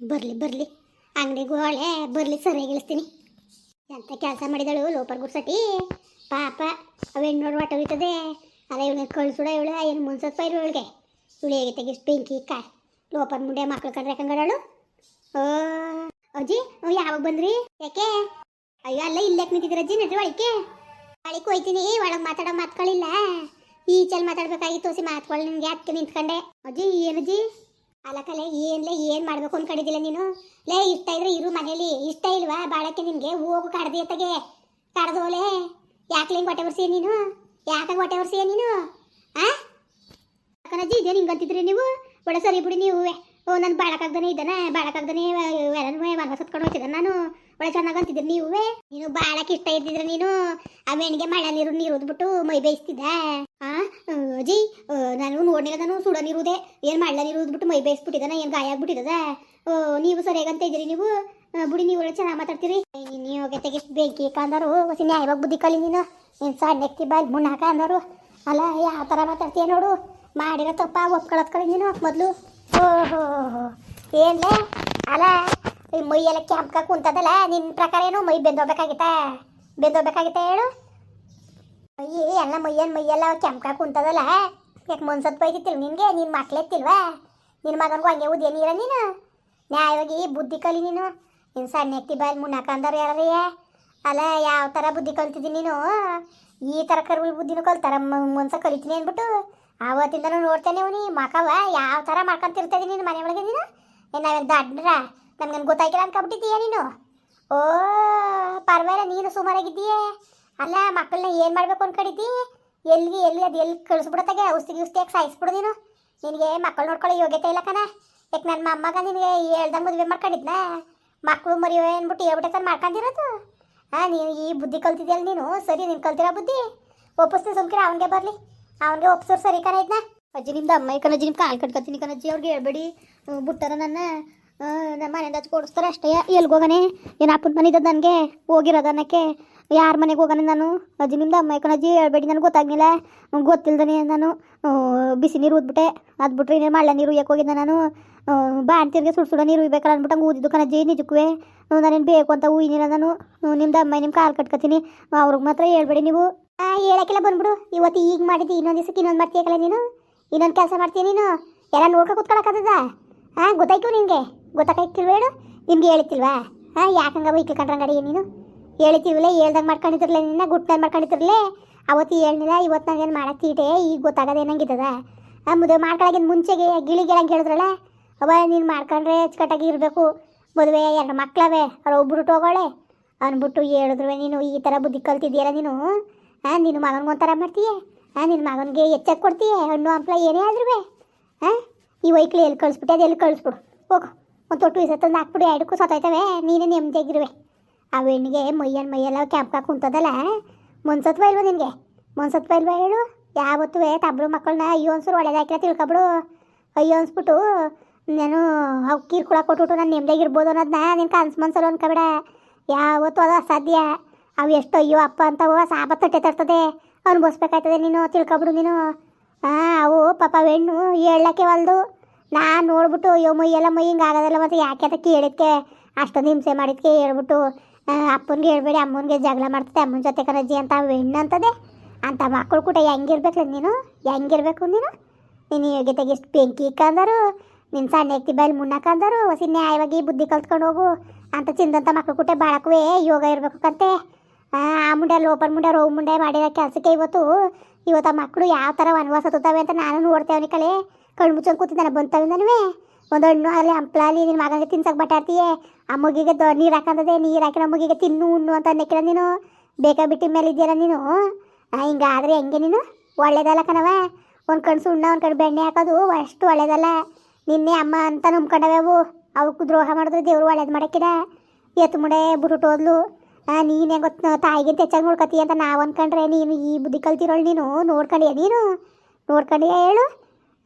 ಬರಲಿ ಬರಲಿ. ಅಂಗಡಿಗೂ ಗೋಳೆ ಬರಲಿ ಸರಿಯಾಗಿ ಇಳಿಸ್ತೀನಿ ಎಂಥ ಕೆಲಸ ಮಾಡಿದಳು, ಲೋಪರ್ ಗುಡ್ಸಟಿ. ಪಾಪ ಅವೇನು ನೋಡಿ ಒಟ್ಟ ಹೋಯ್ತದೆ ಅಲ್ಲ ಇವಳು ಕಳ್ಸುಡ ಇವಳು ಏನು ಮುನ್ಸತ್ ಪೈರು ಇವಳಿಗೆ ಇವಳು ಹೇಗೆ ತೆಗಿಸ್, ಬೆಂಕಿ ಕಾ ಲೋಪರ್ ಮುಂಡೆ ಮಕ್ಳು ಕಂಡ್ರೆ ಕಂಗಡಳು ಓ, ಅಜ್ಜಿ ಯಾವಾಗ ಬಂದ್ರಿ? ಯಾಕೆ? ಅಯ್ಯೋ, ಅಲ್ಲ ಇಲ್ಲಕ್ಕೆ ನಿಂತಿದ್ದೀರ ಅಜ್ಜಿ? ನಡ್ರಿ ಒಳಕ್ಕೆ ಒಳಕ್ಕೆ ಹೋಯ್ತೀನಿ, ಒಳಗೆ ಮಾತಾಡೋ ಮಾತ್ಕೊಳ್ಳಿಲ್ಲ ಈಚಲ್ ಮಾತಾಡ್ಬೇಕಾಗಿತ್ತು ಸಿ ಮಾತ್ಗಳು ನಿನ್ಗೆ ಅದಕ್ಕೆ ನಿಂತ್ಕೊಂಡೆ. ಅಜ್ಜಿ ಏನಜ್ಜಿ ಅಲ್ಲ ಏನ್ಲೆ, ಏನು ಮಾಡ್ಬೇಕು ಅನ್ಕೊಂಡಿದ್ದಿಲ್ಲ ನೀನು? ಲೇ, ಇಷ್ಟ ಇದ್ರೆ ಇರು ಮನೇಲಿ. ಇಷ್ಟ ಇಲ್ವಾ ಬಾಳಕ್ಕೆ ನಿನ್ಗೆ? ಹೋಗು ಕಡ್ದಿ ಎತ್ತಗೆ. ಕಡ್ದೋಲೆ ಯಾಕೆ ಹೊಟ್ಟೆ ಬರ್ಸಿ ನೀನು? ಯಾಕೆ ಹೊಟ್ಟೆ ಬರ್ಸಿ ನೀನು? ಆ? ಅಕ್ಕನಜ್ಜಿ ಇದೇ ಹಿಂಗೆ ಅಂತಿದ್ರಿ ನೀವು? ಒಳ್ಳೆ ಸರಿ ಬಿಡಿ ನೀವು. ಓ, ನಾನು ಬಾಳಕ್ಕಾಗ್ದಾನೆ ಇದ್ದಾನೆ. ಬಾಳಕ್ಕಾಗ್ದಾನೆ ಮಗ ಸತ್ಕೊಂಡು ಹೋಗ್ತಿದ್ದ ನಾನು. ಒಳ್ಳೆ ಚೆನ್ನಾಗಿ ಅಂತಿದ್ರಿ ನೀವೇ. ನೀನು ಬಾಳಕ್ಕೆ ಇಷ್ಟ ಇದ್ದಿದ್ರೆ ನೀನು. ಆ ಮೆಣ್ಗೆ ಮಳೆ ನೀರು ನೀರು ಉದ್ಬಿಟ್ಟು ಮೈ ಬೇಯಿಸ್ತಿದ್ದೆ. ಆ? ಅಜ್ಜಿ ನಾನು ನೋಡ್ನಿಲ್ಲ ನಾನು ಸುಡ ನೀರುದೆ. ಏನು ಮಳ್ಳ ಬಿಟ್ಟು ಮೈ ಬೇಯಿಸ್ಬಿಟ್ಟಿದ್ದಾನ ಏನು ಗಾಯ ಆಗ್ಬಿಟ್ಟಿದದ? ನೀವು ಸರಿಯಾಗಿ ಅಂತ ಇದ್ದೀರಿ ನೀವು? ಬುಡಿ, ನೀವು ಚೆನ್ನಾಗಿ ಮಾತಾಡ್ತೀರಿ? ನೀವು ತೆಗೆ ಬೆಂಕಿ ಕಾಂದರು ಹೊಸ ನ್ಯಾಯವಾಗಿ ಬುದ್ಧಿ ಕಲಿ ನೀನು. ನೀನು ಸಣ್ಣಕ್ತಿ ಬಾಯ್ ಮುನ್ನಾಕ ಅಂದರು? ಅಲ್ಲ, ಯಾವ ಥರ ಮಾತಾಡ್ತೀಯ ನೋಡು? ಮಾಡಿರೋ ತಪ್ಪ ಒಪ್ಕೊಳ್ಳೋದ್ ನೀನು ಮೊದಲು. ಓಹೋ, ಏನ್ಲೇ? ಅಲ್ಲ ಮೈಯೆಲ್ಲ ಕ್ಯಾಂಪ್ಕ ಕುಂತದಲ್ಲ ನಿನ್ನ ಪ್ರಕಾರ ಏನು ಮೈ ಬೆಂದೋಗ್ಬೇಕಾಗಿತ್ತಾ ಬೆಂದೋಗ್ಬೇಕಾಗಿತ್ತ ಹೇಳು? ಎಲ್ಲ ಮೈಯನ್ ಮೈಯೆಲ್ಲ ಕೆಂಪ್ಕ ಕುಂತದಲ್ಲ. ಯಾಕೆ ಮನ್ಸತ್ ಬೈದಿತ್ತಿಲ್ ನಿನಗೆ? ನಿನ್ನ ಮಕ್ಳೆತ್ತಿಲ್ವಾ ನಿನ್ನ ಮಗನಿಗೂ ಹಂಗೆ ಉದ್ಯ ನೀರ ನೀನು? ನ್ಯಾಯವಾಗಿ ಬುದ್ಧಿ ಕಲಿ ನೀನು. ನಿನ್ನ ಸಣ್ಣ ಎತ್ತಿ ಬಾಯಲ್ಲಿ ಮುನ್ನಾಕ ಯಾರೀ ಅಲ್ಲ, ಯಾವ ಥರ ಬುದ್ಧಿ ಕಲ್ತಿದ್ದೀನಿ ನೀನು? ಈ ಥರ ಕರುಗಳು ಬುದ್ಧಿನೂ ಕಲ್ತಾರ ಮನ್ಸ ಕಲಿತೀನಿ ಅಂದ್ಬಿಟ್ಟು? ಆವತ್ತಿಂದನೂ ನೋಡ್ತೇನೆ ಅವನಿ ಮಕವ ಯಾವ ಥರ ಮಾಡ್ಕೊಂತಿರ್ತೀನಿ ನೀನು ಮನೆ ಒಳಗೆ ನೀನು? ಏನು ನಾವೇನು ನಮ್ಗೇನು ಗೊತ್ತಾಗಿಲ್ಲ ಅನ್ಕೊಂಬಿಟ್ಟಿದ್ದೀಯ ನೀನು? ಓ, ಪರವಾಗಿಲ್ಲ, ನೀನು ಸುಮಾರಾಗಿದ್ದೀಯೇ? ಅಲ್ಲ, ಮಕ್ಕಳನ್ನ ಏನು ಮಾಡ್ಬೇಕು ಅನ್ಕೊಂಡಿದ್ದಿ? ಎಲ್ಲಿ ಎಲ್ಲಿ, ಅದು ಎಲ್ಲಿ ಕಳಿಸ್ಬಿಡತ್ತಾಗೆ? ಔಷಧಿ ಗಿಷ್ಟಿ ಯಾಕೆ ಸಾಯಿಸ್ಬಿಡು ನೀನು? ನಿನಗೆ ಮಕ್ಕಳು ನೋಡ್ಕೊಳ್ಳೋ ಯೋಗ್ಯತೆ ಇಲ್ಲ ಕಣ. ಯಾಕೆ ನನ್ನ ಮೊಮ್ಮಗ ನಿನಗೆ ಹೇಳ್ದಂಗೆ ಮದುವೆ ಮಾಡ್ಕೊಂಡಿದ್ನ? ಮಕ್ಕಳು ಮರಿಯೋ ಅಂದ್ಬಿಟ್ಟು ಹೇಳ್ಬಿಟ್ಟೆ ಮಾಡ್ಕೊಂಡಿರೋದು? ಹಾಂ ನೀನು ಈ ಬುದ್ಧಿ ಕಲ್ತಿದ್ಯಲ್ಲ ನೀನು? ಸರಿ, ನೀನು ಕಲ್ತಿರೋ ಬುದ್ಧಿ. ಒಪ್ಪಿಸ್ತೀನಿ ಸುಮ್ಕಿರ, ಅವನಿಗೆ ಬರಲಿ. ಅವನಿಗೆ ಒಪ್ಸೋರು ಸರಿ ಕಣ ಇದ್ನ. ಅಜ್ಜಿ, ನಿಮ್ದು ಅಮ್ಮ ಕಣಜ್ಜಿ ನಿಮ್ಮ ಕಾಲು ಕಟ್ಕೊತೀನಿ ಕಣಜ್ಜಿ, ಅವ್ರಿಗೆ ಹೇಳ್ಬೇಡಿ. ಬಿಟ್ಟಾರ ನನ್ನ ನಮ್ಮ ಮನೆಯಿಂದ ಕೊಡಿಸ್ತಾರೆ ಅಷ್ಟೇ. ಎಲ್ಗೋಗನೆ ಏನು ಅಪ್ಪನ ಮನೆ ನನಗೆ? ಹೋಗಿರೋದು ಅನ್ನಕ್ಕೆ? ಯಾರ ಮನೆಗೆ ಹೋಗೋಣ ನಾನು? ಅಜ್ಜಿ ನಿಮ್ದು ಅಮ್ಮ ಅಜ್ಜಿ ಹೇಳ್ಬೇಡಿ ನನಗೆ ಗೊತ್ತಾಗ್ಲಿಲ್ಲ. ಹ್ಮ್, ಗೊತ್ತಿಲ್ದನೆ ನಾನು ಬಿಸಿ ನೀರು ಊದ್ಬಿಟ್ಟೆ ಅದು ಬಿಟ್ರೆ ಇನ್ನೇನು ಮಳ್ಳ ನೀರು? ಹೋಗಿದ್ದೆ ನಾನು? ಬಾಣ್ತಿರ್ಗೆ ಸುಡ್ ಸುಡ ನೀರು ಇರ್ಬೇಕಲ್ಲ ಅಂದ್ಬಿಟ್ಟು ಊದಿದ್ದು ಕಣಜ್ಜಿ ನಿಜಕ್ಕೂ ನಾನೇನು ಬೇಕು ಅಂತ ಹೂಯಿನಿಲ್ಲ ನಾನು. ನಿಮ್ದು ಅಮ್ಮ ನಿಮ್ಮ ಕಾಲು ಕಟ್ಕೊತೀನಿ ಅವ್ರಿಗೆ ಮಾತ್ರ ಹೇಳ್ಬೇಡಿ ನೀವು. ಹೇಳಕ್ಕೆಲ್ಲ ಬಂದ್ಬಿಡು. ಇವತ್ತು ಈಗ ಮಾಡಿದ್ದು ಇನ್ನೊಂದು ದಿವಸಕ್ಕೆ ಇನ್ನೊಂದು ಮಾಡ್ತೀಯಲ್ಲ ನೀನು? ಇನ್ನೊಂದು ಕೆಲಸ ಮಾಡ್ತೀಯ ನೀನು? ಎಲ್ಲ ನೋಡ್ಕೊ ಕೂತ್ಕೊಳಕ್ಕಾಗದ ಹಾಂ ಗೊತ್ತಾಯ್ತು ನಿನಗೆ ಗೊತ್ತಾಗ್ತಿಲ್ವ ಹೇಳು ನಿಮ್ಗೆ ಹೇಳ್ತಿಲ್ವಾ ಹಾಂ ಯಾಕಂಗ ಬೈಕ್ ಕಂಡ್ರಂಗಡಿ ನೀನು? ಹೇಳಿತಿಲ್ವಲ್ಲ ಹೇಳ್ದಂಗೆ ಮಾಡ್ಕೊಂಡಿದ್ರಲ್ಲ ನಿನ್ನ ಗುಟ್ನಲ್ಲಿ ಮಾಡ್ಕೊಂಡಿದ್ರಲ್ಲೇ ಅವತ್ತು ಹೇಳಿಲ್ಲ ಇವತ್ತು ನಾವೇನು ಏನು ತೀಟೆ ಈಗ ಗೊತ್ತಾಗೋದು ಏನಂಗಿದ್ದದ ಆ ಮದುವೆ ಮಾಡ್ಕೊಳಗಿನ ಮುಂಚೆಗೆ ಗಿಳಿ ಗಿಳಂಗೆ ಹೇಳಿದ್ರಲ್ಲ ಅವ ನೀನು ಮಾಡ್ಕೊಂಡ್ರೆ ಅಚ್ಚುಕಟ್ಟಾಗಿ ಇರಬೇಕು. ಮದುವೆ ಎರಡು ಮಕ್ಕಳವೇ ಅವ್ರು ಒಬ್ಬರು ಹೋಗೋಳೆ. ಅಂದ್ಬಿಟ್ಟು ಹೇಳಿದ್ರು ನೀನು, ಈ ಥರ ಬುದ್ಧಿ ಕಲ್ತಿದ್ದೀಯಲ್ಲ ನೀನು? ಹಾಂ ನಿನ್ನ ಮಗನಿಗೆ ಒಂಥರ ಮಾಡ್ತೀಯ? ಹಾಂ ನಿನ್ನ ಮಗನಿಗೆ ಎಚ್ಚಕ್ಕೆ ಕೊಡ್ತೀಯ? ಹಣ್ಣು ಹಂಪ್ಲ ಏನೇ ಆದ್ರೂ ಹಾಂ ಈ ವೈಕ್ಲಿ ಎಲ್ಲಿ ಕಳಿಸ್ಬಿಟ್ಟೆ, ಅದು ಎಲ್ಲಿ ಕಳಿಸ್ಬಿಡು. ಹೋಗು, ಒಂದು ತೊಟ್ಟು ಇಸ ತಂದು ಹಾಕ್ಬಿಡು, ಎರಡಕ್ಕೂ ಸತ್ತೋಯ್ತವೆ. ನೀನೇ ನೆಮ್ಮದಿಯಾಗಿರುವೆ ಆ ಹೆಣ್ಣಿಗೆ ಮೈಯನ್ ಮೈಯೆಲ್ಲ ಕ್ಯಾಂಪ್ಕ ಕುಂತದಲ್ಲ? ಮುನ್ಸತ್ವ ಇಲ್ವ ನಿನಗೆ? ಮುನ್ಸತ್ವ ಇಲ್ವ ಹೇಳು? ಯಾವತ್ತೂ ತಬ್ರು ಮಕ್ಕಳನ್ನ ಅಯ್ಯೋ ಅನ್ಸರು ಒಳ್ಳೇದಾಕಿಲ್ಲ ತಿಳ್ಕೊಬಿಡು. ಅಯ್ಯೋ ಅನ್ಸ್ಬಿಟ್ಟು ನಾನು ಅವು ಕಿರ್ಕುಳ ಕೊಟ್ಬಿಟ್ಟು ನಾನು ನೆಮ್ಮದಿಯಾಗಿರ್ಬೋದು ಅನ್ನೋದನ್ನ ನಿನ್ನ ಕನ್ಸು ಮನ್ಸಲ್ಲಿ ಅನ್ಕೋಬೇಡ. ಯಾವತ್ತು ಅದು ಅಸಾಧ್ಯ. ಅವು ಎಷ್ಟು ಅಯ್ಯೋ ಅಪ್ಪ ಅಂತವ ಸಾಪ ತಟ್ಟೆ ತರ್ತದೆ. ಅನುಭವಿಸ್ಬೇಕಾಯ್ತದೆ ನೀನು, ತಿಳ್ಕೊಬಿಡು ನೀನು. ಹಾಂ ಅವು ಪಾಪ ಹೆಣ್ಣು ಹೇಳಕ್ಕೆ ಒಲ್ದು. ನಾನು ನೋಡ್ಬಿಟ್ಟು ಅಯ್ಯೋ ಮೈಯೆಲ್ಲ ಮೈ ಹಿಂಗೆ ಆಗೋದಲ್ಲ ಮತ್ತು ಯಾಕೆ ಅಂತ ಕೇಳಿದ್ಕೆ, ಅಷ್ಟೊಂದು ಹಿಂಸೆ ಮಾಡಿದ್ಕೆ ಹೇಳ್ಬಿಟ್ಟು ಅಪ್ಪನಿಗೆ ಹೇಳ್ಬೇಡಿ, ಅಮ್ಮನಿಗೆ ಜಗಳ ಮಾಡ್ತದೆ, ಅಮ್ಮನ ಜೊತೆ ಕರಜಿ ಅಂತ ಹೆಣ್ಣಂತದೆ ಅಂತ ಮಕ್ಕಳು ಕೂಡ ಹೆಂಗಿರ್ಬೇಕಲ್ಲ ನೀನು? ಹೆಂಗಿರ್ಬೇಕು ನೀನು? ನೀನು ಯೋಗ್ಯತೆಗೆ ಎಷ್ಟು ಬೆಂಕಿ ಇಕ್ಕಂದರು ನಿನ್ನ ಸಣ್ಣ ಎಕ್ತಿ ಬೈಲ್ ಮುನ್ನಕ್ಕಂದರು ಹೊಸಿ ನ್ಯಾಯವಾಗಿ ಬುದ್ಧಿ ಕಲ್ತ್ಕೊಂಡು ಹೋಗು ಅಂತ ಚಿಂದಂಥ ಮಕ್ಕಳು ಕೂಟ ಬಾಳಕುವೆ, ಯೋಗ ಇರಬೇಕು ಕಂತೆ. ಆ ಮುಂಡೆ ಲೋಪರ್ ಮುಂಡೆ ರೋ ಮುಂಡೆ ಮಾಡಿರೋ ಕೆಲಸಕ್ಕೆ ಇವತ್ತು ಇವತ್ತು ಆ ಮಕ್ಕಳು ಯಾವ ಥರ ವನವಾಸ ತುತ್ತವೆ ಅಂತ ನಾನು ನೋಡ್ತೇವನಿ ಕಳೆ ಕಣ್ಣು ಕೂತಿದ್ದಾನೆ, ಬಂತವಿಂದನವೇ. ಒಂದು ಹಣ್ಣು ಅಲ್ಲಿ ಹಂಪ್ಲಾಲಿ ನಿನ್ನ ಮಗನಿಗೆ ತಿನ್ಸಕ್ಕೆ ಬಟಾಡ್ತೀಯೇ? ಆ ಮುಗಿಗೆ ದೊ ನೀರು ಹಾಕಂತದೆ ನೀರು ಹಾಕಿರೋ ಮುಗಿಗೆ ತಿನ್ನು, ಉಣ್ಣು ಅಂತ ನೆಕ್ಕಿರ ನೀನು? ಬೇಕಾ ಬಿಟ್ಟಿ ಮೇಲೆ ಇದೆಯಲ್ಲ ನೀನು ಹಿಂಗಾದ್ರೆ ಹೆಂಗೆ ನೀನು? ಒಳ್ಳೇದಲ್ಲ ಕಣವ ಒಂದು ಕಣ್ಣು ಸುಣ್ಣ ಒಂದು ಕಡೆ ಬೆಣ್ಣೆ ಹಾಕೋದು, ಅಷ್ಟು ಒಳ್ಳೇದಲ್ಲ. ನಿನ್ನೆ ಅಮ್ಮ ಅಂತ ನಂಬ್ಕೊಂಡವೆ ಅವು. ಅವಕ್ಕೂ ದ್ರೋಹ ಮಾಡಿದ್ರೆ ದೇವ್ರು ಒಳ್ಳೇದು ಮಾಡಕ್ಕಿದ. ಎತ್ತು ಮುಡೆ ಬುರುಟು ಹೋದ್ಲು. ನೀನೇ ಗೊತ್ತು ತಾಯಿಗಿಂತ ಹೆಚ್ಚಾಗಿ ನೋಡ್ಕೊತೀಯ ಅಂತ ನಾವು ಅಂದ್ಕೊಂಡ್ರೆ ನೀನು ಈ ಬುದ್ಧಿ ಕಲ್ತಿರೋಳು ನೀನು. ನೋಡ್ಕೊಂಡಿಯ ನೀನು? ನೋಡ್ಕೊಂಡಿಯ ಹೇಳು?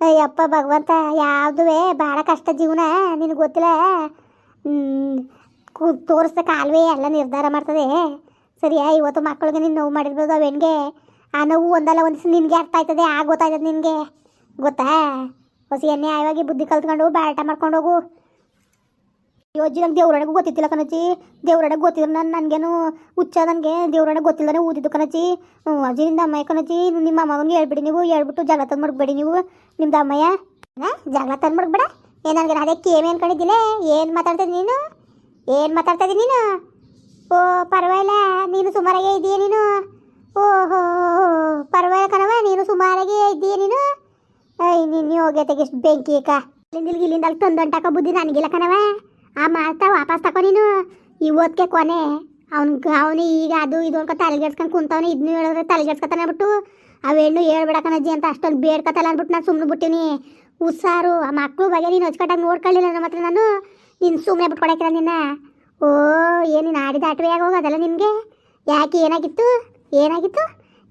ಅಯ್ಯಪ್ಪ ಭಗವಂತ, ಯಾವುದುವೆ ಭಾಳ ಕಷ್ಟ ಜೀವನ, ನಿನಗೆ ಗೊತ್ತಿಲ್ಲ? ತೋರಿಸ್ದ ಕಾಲುವೆ ಎಲ್ಲ ನಿರ್ಧಾರ ಮಾಡ್ತದೆ. ಸರಿಯಾ, ಇವತ್ತು ಮಕ್ಕಳಿಗೆ ನೀನು ನೋವು ಮಾಡಿರ್ಬೋದು ಅವು ಹೆಣ್ಗೆ ಆ ನೋವು ಒಂದಲ್ಲ ಒಂದು ನಿನಗೆ ಅರ್ಥ ಆಯ್ತದೆ, ಆಗ ಗೊತ್ತಾಯ್ತದೆ ನಿನಗೆ. ಗೊತ್ತಾ? ಹೊಸ ಆಯವಾಗಿ ಬುದ್ಧಿ ಕಲ್ತ್ಕೊಂಡು ಬ್ಯಾಟ ಮಾಡ್ಕೊಂಡು ಹೋಗು. ಅಜ್ಜಿ, ನಂಗೆ ದೇವ್ರೊಳಗೆ ಗೊತ್ತಿತ್ತಿಲ್ಲ ಕಣಜ್ಜಿ. ದೇವ್ರಣ್ಣಗೆ ಗೊತ್ತಿದ್ರು ನಾನು ನನಗೇನು ಹುಚ್ಚ, ನನಗೆ ದೇವ್ರೊಳಗೆ ಗೊತ್ತಿಲ್ಲದೆ ಊದಿದ್ದು ಕಣಜ್ಜಿ. ಹ್ಞೂ, ಅಜ್ಜಿ ನಿಮ್ದು ಅಮ್ಮಯ್ಯ ಕಣಜ್ಜಿ, ನಿಮ್ಮ ಅಮ್ಮಗನಿಗೆ ಹೇಳ್ಬಿಡಿ ನೀವು, ಹೇಳ್ಬಿಟ್ಟು ಜಗಳ ತಂದು ಮಡ್ಬೇಡಿ ನೀವು. ನಿಮ್ದು ಅಮ್ಮಯ್ಯ? ಜಗಳ ತಂದು ಮಡ್ಬೇಡ. ಏ, ನನಗೆ ಅದೇ ಕೇಮೆ ಅನ್ಕೊಂಡಿದ್ದಿಲ್ಲ ಏನು ಮಾತಾಡ್ತಿದ್ದಿ ನೀನು? ಏನು ಮಾತಾಡ್ತಾ ಇದ್ದೀನಿ ನೀನು? ಓ, ಪರವಾಗಿಲ್ಲ, ನೀನು ಸುಮಾರಾಗೇ ಇದೀಯ ನೀನು? ಓಹೋ, ಪರವಾಗಿಲ್ಲ ಕಣವ ನೀನು ಸುಮಾರಾಗೆ ಇದ್ದೀಯ ನೀನು? ಐ ನಿನ್ನ ಹೋಗೈತೆಗೆ ಎಷ್ಟು ಬೆಂಕಿ ಅಕ್ಕ. ಇಲ್ಲಿಂದ ಇಲ್ಲಿಂದ ಅಲ್ಲಿ ತಂದು ಅಂಟಾಕ ಬುದ್ಧಿ ನನಗಿಲ್ಲ ಕಣವ ಆ ಮಾಡ್ತಾ ವಾಪಸ್ ತಕೋ ನೀನು. ಇವತ್ತಿಗೆ ಕೊನೆ. ಅವ್ನು ಅವನು ಈಗ ಅದು ಇದು ಅನ್ಕೊ ತಲೆಗೆಡ್ಸ್ಕೊಂಡು ಕುಂತವನು ಇದನ್ನು ಹೇಳಿದ್ರೆ ತಲೆಗೆಡ್ಸ್ಕೊತಾನೆ ಬಿಟ್ಟು ಹೆಣ್ಣು ಹೇಳ್ಬೇಡ ಅಜ್ಜಿ ಅಂತ ಅಷ್ಟೊಂದು ಬೇಡ್ಕತ್ತಲ್ಲ ಅಂದ್ಬಿಟ್ಟು ನಾನು ಸುಮ್ಮನೆ ಬಿಟ್ಟಿನಿ. ಹುಷಾರು, ಆ ಮಕ್ಕಳು ಬಗ್ಗೆ ನೀನು ಹಚ್ಕಟ್ಟಾಗ ನೋಡ್ಕೊಳ್ಳಿಲ್ಲ ನಮ್ಮ ಹತ್ರ ನಾನು. ನೀನು ಸುಮ್ಮನೆ ಬಿಟ್ಕೊಡಕ್ಕಿಲ್ಲ ನಿನ್ನ. ಓ, ಏನು ನೀನು ಆಡಿದ ಆಟವೇ ಹೋಗೋದಲ್ಲ ನಿಮಗೆ ಯಾಕೆ ಏನಾಗಿತ್ತು? ಏನಾಗಿತ್ತು?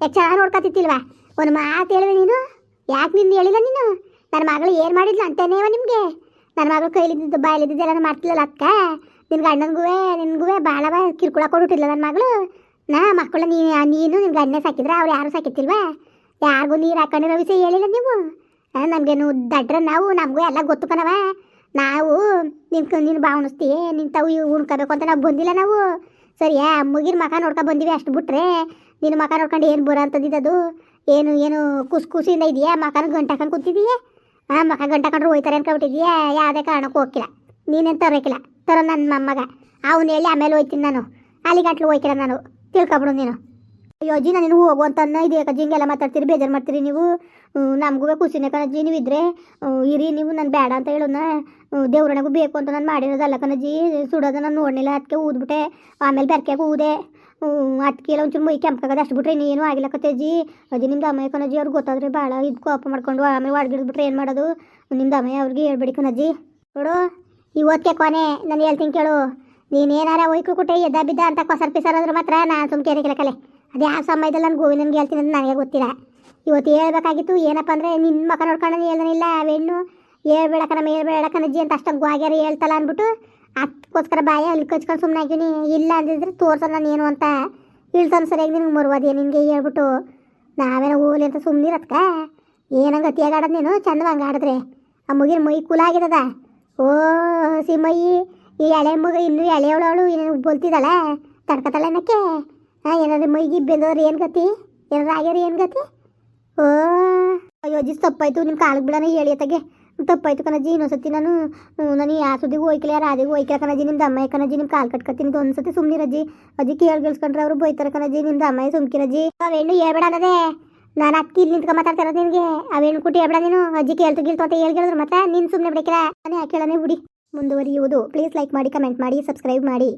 ಯಾಕೆ ಚೆನ್ನಾಗಿ ನೋಡ್ಕೊತಿತ್ತಿಲ್ವಾ ಒಂದು ಮಾತು ಹೇಳುವೆ ನೀನು. ಯಾಕೆ ನಿನ್ನ ಹೇಳಿಲ್ಲ ನೀನು? ನನ್ನ ಮಗಳು ಏನು ಮಾಡಿದ್ಲು ಅಂತೇನೇವ ನಿಮಗೆ? ನನ್ನ ಮಗಳು ಕೈಲಿದ್ದು ಬಾಯಲಿದ್ದು ನಾನು ಮಾಡ್ತಿಲ್ಲಲ್ಲ ಅಕ್ಕ? ನಿನ್ನ ಗಂಡನಿಗೂ ನಿನ್ಗೂ ಭಾಳ ಕಿರ್ಕೊಳ ಕೊಡ್ಬಿಟ್ಟಿಲ್ಲ ನನ್ನ ಮಗಳು. ನಾ ಮಕ್ಕಳ ನೀ, ನೀನು ನಿನ್ನ ಗಂಡನೇ ಸಾಕಿದ್ರೆ, ಅವ್ರು ಯಾರು ಸಾಕಿತ್ತಿಲ್ವಾ ಯಾರಿಗೂ ನೀರು ಹಾಕೊಂಡಿರೋ ವಿಷಯ ಹೇಳಿಲ್ಲ ನೀವು? ನಮಗೇನು ದಡ್ರ ನಾವು, ನಮಗೂ ಎಲ್ಲ ಗೊತ್ತು ನಾವು ನಿನ್ ನೀನು ಬಾವಣಿಸ್ತೀಯ ನಿನ್ ತಾವು ಉಣ್ಕೋಬೇಕು ಅಂತ ನಾವು ಬಂದಿಲ್ಲ ನಾವು. ಸರಿಯಾ ಮುಗಿನ ಮಕ ನೋಡ್ಕೊ ಬಂದಿವಿ ಅಷ್ಟು ಬಿಟ್ರೆ. ನಿನ್ನ ಮಕ ನೋಡ್ಕೊಂಡು ಏನು ಬರೋ ಅಂತದಿದ್ದದು ಏನು ಏನು ಕುಸ್ ಕುಸಿಯಿಂದ ಇದೆಯಾ? ಮಕನ ಗಂಟು ಹಾಕೊಂಡು ಹಾಂ ಮಕ ಕಂಡ್ರು ಹಾಕೊಂಡ್ರೆ ಹೋಯ್ತಾರೆ ಅನ್ಕೊಬಿಟ್ಟಿದ್ಯಾ ಯಾವುದೇ ಕಾರಣಕ್ಕೂ ಹೋಗಿಲ್ಲ ನೀನೇನು ತರೋಕಿಲ್ಲ ತರೋ ನನ್ನ ಮೊಮ್ಮಗ. ಅವನು ಹೇಳಿ ಆಮೇಲೆ ಹೋಯ್ತೀನಿ ನಾನು. ಅಲ್ಲಿ ಗಂಟ್ಲು ಹೋಯ್ಕಿಲ್ಲ ನಾನು. ತಿಳ್ಕೊಬಿಡು ನೀನು. ಅಯ್ಯೋ, ಅಜ್ಜಿ, ನಾನು ಹೋಗು ಅಂತ ಅನ್ನ ಇದೆ ಅಜ್ಜಿ ಹಿಂಗೆಲ್ಲ ಮಾತಾಡ್ತೀರಿ, ಬೇಜಾರು ಮಾಡ್ತೀರಿ ನೀವು? ನಮಗೂ ಖುಷಿನೇ ಕಣಜ್ಜಿ ನೀವು ಇರಿ, ನೀವು ನಾನು ಬೇಡ ಅಂತ ಹೇಳೋಣ. ದೇವ್ರನಗೂ ಬೇಕು ಅಂತ ನಾನು ಮಾಡಿರೋದಲ್ಲ ಕಣಜ್ಜಿ ಸುಡೋದು ನಾನು ನೋಡಲಿಲ್ಲ ಅದಕ್ಕೆ ಊದ್ಬಿಟ್ಟೆ. ಆಮೇಲೆ ಬೆರ್ಕ್ಯಾಗ ಊದೆ. ಅದಕ್ಕೆ ಒಂಚೂರು ಮೈ ಕೆಂಪಕಾಗದ ಅಷ್ಟು ಬಿಟ್ರೆ ಇನ್ನೇನು ಆಗಿಲ್ಲ ಕತ್ತಜ್ಜಿ ಅಜ್ಜಿ. ನಿಮ್ದು ಅಮ್ಮಯ್ಯ ಕಣಜ್ಜಿ ಅವ್ರಿಗೆ ಗೊತ್ತಾದ್ರೆ ಭಾಳ ಇದು ಕೋಪ ಮಾಡ್ಕೊಂಡು ಆಮೇಲೆ ಒಳಗಿಡ್ಬಿಟ್ರೆ ಏನು ಮಾಡೋದು? ನಿಮ್ದು ಅಮ್ಮಯ್ಯ ಅವ್ರಿಗೆ ಹೇಳ್ಬೇಡಿ ಕಣಜ್ಜಿ ನೋಡು ಇವತ್ತೇ ಕೊನೆ ನಾನು ಹೇಳ್ತೀನಿ ಕೇಳು. ನೀನೇನಾರ ಒಯ್ಕು ಕುಟೆ ಎದ್ದ ಬಿದ್ದ ಅಂತ ಕೊಸರ್ ಪಿಸರ್ ಅಂದ್ರೆ ಮಾತ್ರ ನಾನು ಸುಮ್ಕೆ ಕಲೆ. ಅದು ಯಾವ ಸಮಯದಲ್ಲಿ ನಾನು ಗೋವಿಂದನ್ಗೆ ಹೇಳ್ತೀನಿ ಅಂತ ನನಗೆ ಗೊತ್ತಿಲ್ಲ. ಇವತ್ತು ಹೇಳ್ಬೇಕಾಗಿತ್ತು, ಏನಪ್ಪ ಅಂದರೆ ನಿನ್ನ ಮಕ್ಕ ನೋಡ್ಕೊಂಡು ಹೇಳ್ದನಿಲ್ಲ ಅವೆಣ್ಣು ಹೇಳ್ಬೇಡ ಕಣಮ್ಮ, ಹೇಳ್ಬೇಡ ಕಣಜ್ಜಿ ಅಂತ ಅಷ್ಟೊಂದು ಗ್ವಾಗ್ಯಾರ ಹೇಳ್ತಲ್ಲ ಅಂದ್ಬಿಟ್ಟು ಅದಕ್ಕೋಸ್ಕರ ಬಾಯ ಅಲ್ಲಿ ಕಚ್ಕೊಂಡು ಸುಮ್ಮನೆ ಆಗಿನಿ ಇಲ್ಲ ಅಂದಿದ್ರೆ ತೋರ್ಸ ನಾನು ಏನು ಅಂತ ಇಳ್ತಾನೆ ಸರಿಯಾಗಿ ನಿನಗೆ ಮರುವಾದೆ ನಿನಗೆ ಹೇಳ್ಬಿಟ್ಟು, ನಾವೇನೋ ಹೋಗ್ಲಿ ಅಂತ ಸುಮ್ಮನಿರತ್ಕ ಏನಂಗೆ ಆಡೋದು ನೀನು? ಚಂದ ಹಂಗೆ ಆಡಿದ್ರೆ. ಆ ಮುಗಿನ ಮೈ ಕುಲ ಆಗಿದದ? ಓ ಸಿಮಯ್ಯಿ ಈ ಎಳೆ ಮಗ ಇನ್ನೂ ಎಳೆಯವಳವಳು ಏನು ಬೋಲ್ತಿದ್ದಾಳೆ? ತಡ್ಕತಾಳ ಏನಕ್ಕೆ? ಹಾಂ ಏನಾದ್ರು ಮೈಗೆ ಬೆಂದವ್ರು ಏನು ಗತಿ? ಏನಾದ್ರು ಆಗ್ಯಾರ ಏನು ಗತಿ? ಓ, ಅಯ್ಯೋ ಅಜ್ಜಿ, ತಪ್ಪಾಯ್ತು. ನಿಮ್ಮ ಕಾಲಿಗೆ ಬಿಡೋಣ ಹೇಳಿ ಅತ್ತಗೆ ತಪ್ಪಾಯ್ತು ಕಣಜ್ಜಿ, ಇನ್ನೊಂದ್ಸತಿ ನಾನು ನಾನು ಆ ಸುದ್ದಿಗೂ ಹೋಯ್ಕಿಲ್ಲ ಯಾರು ಅದಿಗೂ ಹೋಯ್ಕಿಲ್ಲ ಕಣಜ್ಜಿ. ನಿಮ್ದು ಅಮ್ಮಯ್ಯ ಕಣಜ್ಜಿ ನಿಮ್ಮ ಕಾಲು ಕಟ್ಕೊತೀನಿ ಒಂದ್ಸತಿ ಸುಮ್ಮನಿರಜ್ಜಿ ಅಜ್ಜಿ ಕೇಳಿ ಗೆಲ್ಸ್ಕೊಂಡ್ರೆ ಅವರು ಬೈತಾರೆ ಕಣಜ್ಜಿ, ನಿಮ್ದು ಅಮ್ಮಯ್ಯ ಸುಮ್ಕಿರಜ್ಜಿ ಅವೇನು ಹೇಳ್ಬೇಡ ಅನ್ನದೇ. ನಾನು ಅಕ್ಕಿ ಇಲ್ಲಿ ಮಾತಾಡ್ತಿರೋದು ನಿನಗೆ. ಅವೇನು ಕುಟ್ಟಿ ಹೇಳ್ಬೇಡ ನೀನು. ಅಜ್ಜಿ ಕೇಳ್ತು ಗಿಲ್ತು ಅಂತ ಹೇಳಿ ಹೇಳಿದ್ರು ಮತ್ತೆ ನೀನು ಸುಮ್ಮನೆ ಬಿಡಕ್ಕಿಲ್ಲ. ನಾನು ಯಾಕೆ ಬಿಡಿ. ಮುಂದುವರಿಯುವುದು. ಪ್ಲೀಸ್ ಲೈಕ್ ಮಾಡಿ ಕಮೆಂಟ್ ಮಾಡಿ ಸಬ್ಸ್ಕ್ರೈಬ್ ಮಾಡಿ.